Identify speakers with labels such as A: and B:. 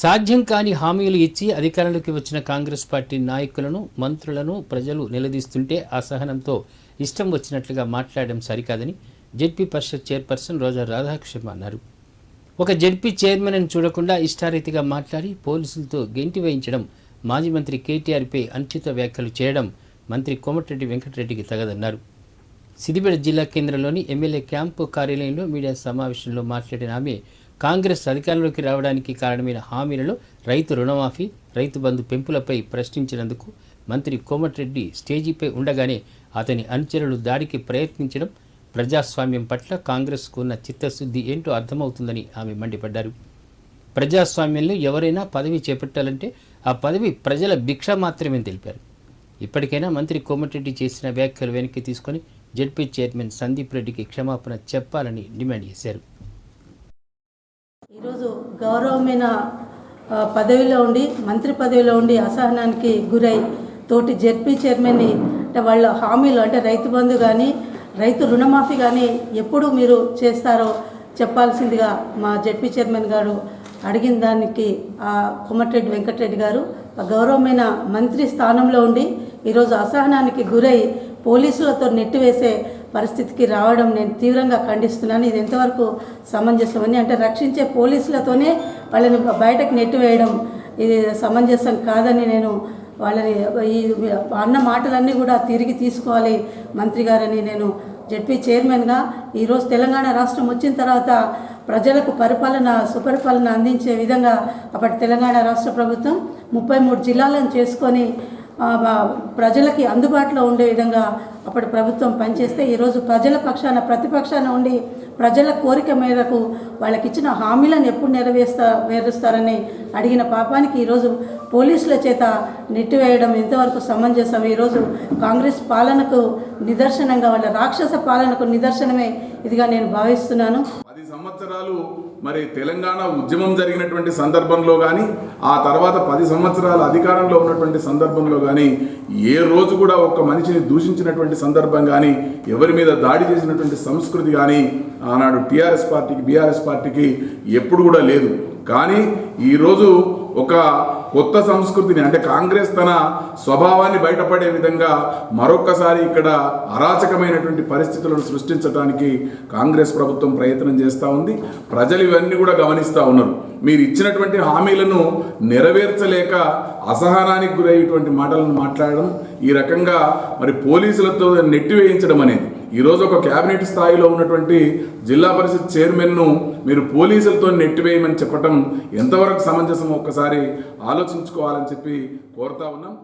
A: సాధ్యం కాని హామీలు ఇచ్చి అధికారంలోకి వచ్చిన కాంగ్రెస్ పార్టీ నాయకులను మంత్రులను ప్రజలు నిలదీస్తుంటే అసహనంతో ఇష్టం వచ్చినట్లుగా మాట్లాడడం సరికాదని జెడ్పీ పరిషత్ చైర్పర్సన్ రోజా రాధాకృష్ణ అన్నారు. ఒక జెడ్పీ చైర్మన్ అని చూడకుండా ఇష్టారీతిగా మాట్లాడి పోలీసులతో గెంటి వేయించడం మాజీ మంత్రి కేటీఆర్పై అనుచిత వ్యాఖ్యలు చేయడం మంత్రి కోమటిరెడ్డి వెంకటరెడ్డికి తగదన్నారు. సిద్దిపేట జిల్లా కేంద్రంలోని ఎమ్మెల్యే క్యాంపు కార్యాలయంలో మీడియా సమావేశంలో మాట్లాడిన ఆమె కాంగ్రెస్ అధికారంలోకి రావడానికి కారణమైన హామీలలో రైతు రుణమాఫీ రైతు బంధు పెంపులపై ప్రశ్నించినందుకు మంత్రి కోమటిరెడ్డి స్టేజీపై ఉండగానే అతని అనుచరులు దాడికి ప్రయత్నించడం ప్రజాస్వామ్యం పట్ల కాంగ్రెస్కు ఉన్న చిత్తశుద్ధి ఏంటో అర్థమవుతుందని ఆమె మండిపడ్డారు. ప్రజాస్వామ్యంలో ఎవరైనా పదవి చేపట్టాలంటే ఆ పదవి ప్రజల భిక్ష మాత్రమే తెలిపారు. ఇప్పటికైనా మంత్రి కోమటిరెడ్డి చేసిన వ్యాఖ్యలు వెనక్కి తీసుకొని జడ్పీ చైర్మన్ సందీప్ రెడ్డికి క్షమాపణ చెప్పాలని డిమాండ్ చేశారు.
B: ఈరోజు గౌరవమైన పదవిలో ఉండి మంత్రి పదవిలో ఉండి అసహనానికి గురై తోటి జెడ్పీ చైర్మన్ని అంటే వాళ్ళ హామీలు అంటే రైతు బంధు కానీ రైతు రుణమాఫీ కానీ ఎప్పుడు మీరు చేస్తారో చెప్పాల్సిందిగా మా జెడ్పీ చైర్మన్ గారు అడిగిన దానికి ఆ కొమటిరెడ్డి వెంకటరెడ్డి గారు గౌరవమైన మంత్రి స్థానంలో ఉండి ఈరోజు అసహనానికి గురై పోలీసులతో నెట్టివేసే పరిస్థితికి రావడం నేను తీవ్రంగా ఖండిస్తున్నాను. ఇది ఎంతవరకు సమంజసమని అంటే రక్షించే పోలీసులతోనే వాళ్ళని బయటకు నెట్టివేయడం ఇది సమంజసం కాదని నేను వాళ్ళని ఈ అన్న మాటలన్నీ కూడా తిరిగి తీసుకోవాలి మంత్రి గారని నేను జడ్పీ చైర్మన్గా ఈరోజు తెలంగాణ రాష్ట్రం వచ్చిన తర్వాత ప్రజలకు పరిపాలన సుపరిపాలన అందించే విధంగా అప్పటి తెలంగాణ రాష్ట్ర ప్రభుత్వం ముప్పై మూడు జిల్లాలను చేసుకొని ప్రజలకి అందుబాటులో ఉండే విధంగా అప్పటి ప్రభుత్వం పనిచేస్తే ఈరోజు ప్రజల పక్షాన ప్రతిపక్షాన ఉండి ప్రజల కోరిక మేరకు వాళ్ళకి ఇచ్చిన హామీలను ఎప్పుడు నెరవేరుస్తా నెరవేరుస్తారని అడిగిన పాపానికి ఈరోజు పోలీసుల చేత నెట్టివేయడం ఎంతవరకు సమంజసం? ఈరోజు కాంగ్రెస్ పాలనకు నిదర్శనంగా వాళ్ళ రాక్షస పాలనకు నిదర్శనమే ఇదిగా నేను భావిస్తున్నాను.
C: పది సంవత్సరాలు మరి తెలంగాణ ఉద్యమం జరిగినటువంటి సందర్భంలో కానీ ఆ తర్వాత పది సంవత్సరాలు అధికారంలో ఉన్నటువంటి సందర్భంలో కానీ ఏ రోజు కూడా ఒక్క మనిషిని దూషించినటువంటి సందర్భం కానీ ఎవరి మీద దాడి చేసినటువంటి సంస్కృతి కానీ ఆనాడు టీఆర్ఎస్ పార్టీకి బీఆర్ఎస్ పార్టీకి ఎప్పుడు కూడా లేదు. కానీ ఈరోజు ఒక కొత్త సంస్కృతిని అంటే కాంగ్రెస్ తన స్వభావాన్ని బయటపడే విధంగా మరొకసారి ఇక్కడ అరాచకమైనటువంటి పరిస్థితులను సృష్టించడానికి కాంగ్రెస్ ప్రభుత్వం ప్రయత్నం చేస్తూ ఉంది. ప్రజలు ఇవన్నీ కూడా గమనిస్తూ ఉన్నారు. మీరు ఇచ్చినటువంటి హామీలను నెరవేర్చలేక అసహనానికి గురయ్యేటువంటి మాటలను మాట్లాడడం ఈ రకంగా మరి పోలీసులతో నెట్టివేయించడం అనేది ఈరోజు ఒక కేబినెట్ స్థాయిలో ఉన్నటువంటి జిల్లా పరిషత్ చైర్మన్ను మీరు పోలీసులతో నెట్టివేయమని చెప్పటం ఎంతవరకు సమంజసం ఒక్కసారి ఆలోచించుకోవాలని చెప్పి కోరుతా ఉన్నాం.